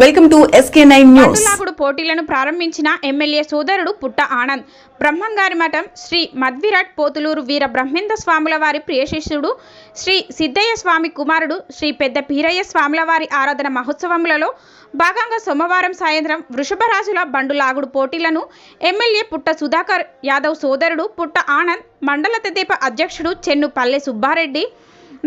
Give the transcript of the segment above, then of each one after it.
Welcome to SK nine news. పోటీలను ప్రారంభించిన MLA సోదరుడు పుట్ట ఆనంద్. బ్రహ్మంగారి మఠం శ్రీ మధ్విరాట్ పోతులూరు వీర బ్రహ్మేంద్ర స్వాముల వారి ప్రియశిష్యుడు శ్రీ సిద్ధయ్య స్వామి కుమారుడు శ్రీ పెద్ద పీరయ్య స్వాముల వారి ఆరాధన మహోత్సవములలో భాగంగా సోమవారం సాయంత్రం వృషభరాజుల బండులాగుడు పోటీలను ఎమ్మెల్యే పుట్ట సుధాకర్ యాదవ్ సోదరుడు పుట్ట ఆనంద్ మండల తెదేప అధ్యక్షుడు చెన్ను పల్లె సుబ్బారెడ్డి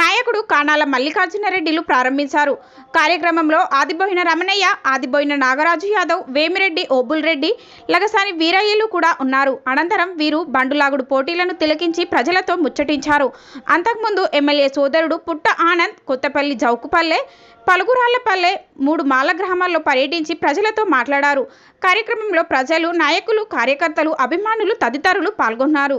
నాయకుడు కానాల మల్లికార్జునరెడ్డిలు ప్రారంభించారు. కార్యక్రమంలో ఆదిబోయిన రమణయ్య ఆదిబోయిన నాగరాజు యాదవ్ వేమిరెడ్డి ఓబుల్ రెడ్డి లగసాని వీరయ్యలు కూడా ఉన్నారు. అనంతరం వీరు బండులాగుడు పోటీలను తిలకించి ప్రజలతో ముచ్చటించారు. అంతకుముందు ఎమ్మెల్యే సోదరుడు పుట్ట ఆనంద్ కొత్తపల్లి జౌకుపల్లె పలుగురాళ్ళపల్లె మూడు మాల గ్రామాల్లో పర్యటించి ప్రజలతో మాట్లాడారు. కార్యక్రమంలో ప్రజలు నాయకులు కార్యకర్తలు అభిమానులు తదితరులు పాల్గొన్నారు.